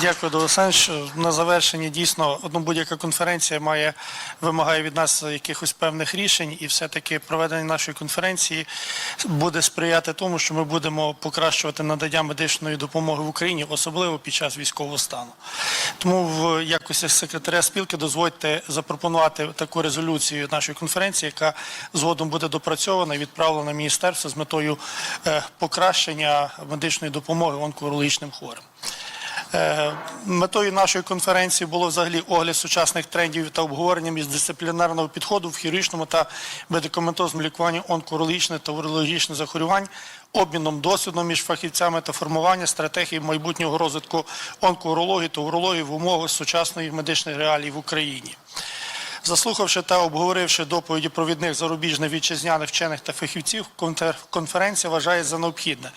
Дякую, До На завершення дійсно ну, будь-яка конференція має вимагає від нас якихось певних рішень, і все-таки проведення нашої конференції буде сприяти тому, що ми будемо покращувати надання медичної допомоги в Україні, особливо під час військового стану. Тому в якості секретаря спілки дозвольте запропонувати таку резолюцію нашої конференції, яка згодом буде допрацьована і відправлена міністерство з метою е, покращення медичної допомоги онкологічним хворим. Е, Метою нашої конференції було взагалі огляд сучасних трендів та обговорення міждисциплінарного підходу в хірургічному та медикаментозному лікуванні онкологічних та урологічних захворювань, обміном досвідом між фахівцями та формування стратегії майбутнього розвитку онкоурології та урології в умовах сучасної медичних реалій в Україні. Заслухавши та обговоривши доповіді провідних зарубіжних вітчизняних вчених та фахівців, конференція вважає за необхідне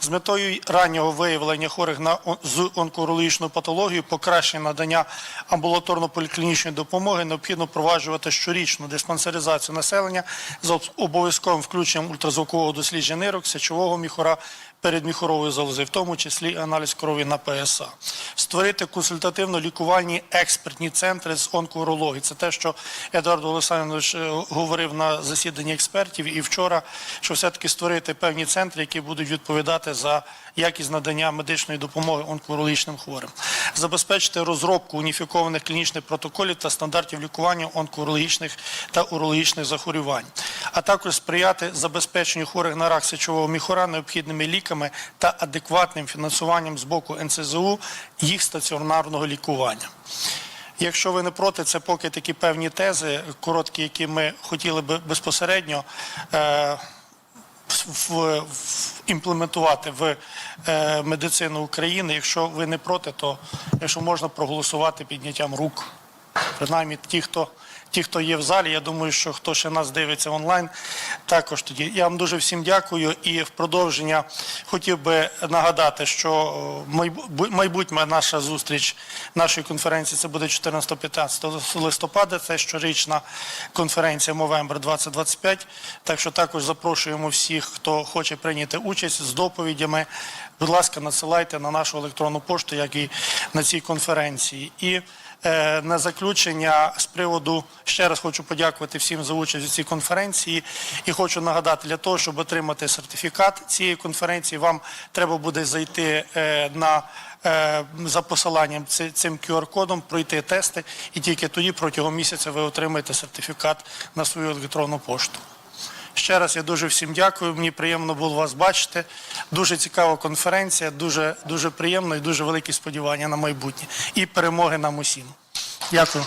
з метою раннього виявлення хворих на з онкологічною патологією, покращення надання амбулаторно-поліклінічної допомоги, необхідно впроваджувати щорічну диспансеризацію населення з обов'язковим включенням ультразвукового дослідження нирок, сечового міхора, передміхорової залози, в тому числі аналіз крові на ПСА. Створити консультативно-лікувальні експертні центри з онкоурології. Це те, що Едуард Олександрович е, говорив на засіданні експертів і вчора, що все-таки створити певні центри, які будуть відповідати за якість надання медичної допомоги онкологічним хворим. Забезпечити розробку уніфікованих клінічних протоколів та стандартів лікування онкологічних та урологічних захворювань, а також сприяти забезпеченню хворих на рак сечового міхора необхідними ліками та адекватним фінансуванням з боку НСЗУ їх стаціонарного лікування. Якщо ви не проти, це поки такі певні тези, короткі, які ми хотіли би безпосередньо е, в, в, імплементувати в е, медицину України. Якщо ви не проти, то якщо можна проголосувати підняттям рук, принаймні ті, хто. Ті, хто є в залі, я думаю, що хто ще нас дивиться онлайн, також тоді. Я вам дуже всім дякую. І в продовження хотів би нагадати, що е, майбутня наша зустріч нашої конференції це буде 14-15 листопада. Це щорічна конференція Мовембр 2025. Так що також запрошуємо всіх, хто хоче прийняти участь з доповідями. Будь ласка, надсилайте на нашу електронну пошту, як і на цій конференції. І На заключення з приводу ще раз хочу подякувати всім за участь у цій конференції і хочу нагадати для того, щоб отримати сертифікат цієї конференції, вам треба буде зайти е, на е, за посиланням цим QR-кодом, пройти тести, і тільки тоді протягом місяця ви отримаєте сертифікат на свою електронну пошту. Ще раз я дуже всім дякую. Мені приємно було вас бачити. Дуже цікава конференція, дуже, дуже приємно і дуже великі сподівання на майбутнє. І перемоги нам усім. Дякую.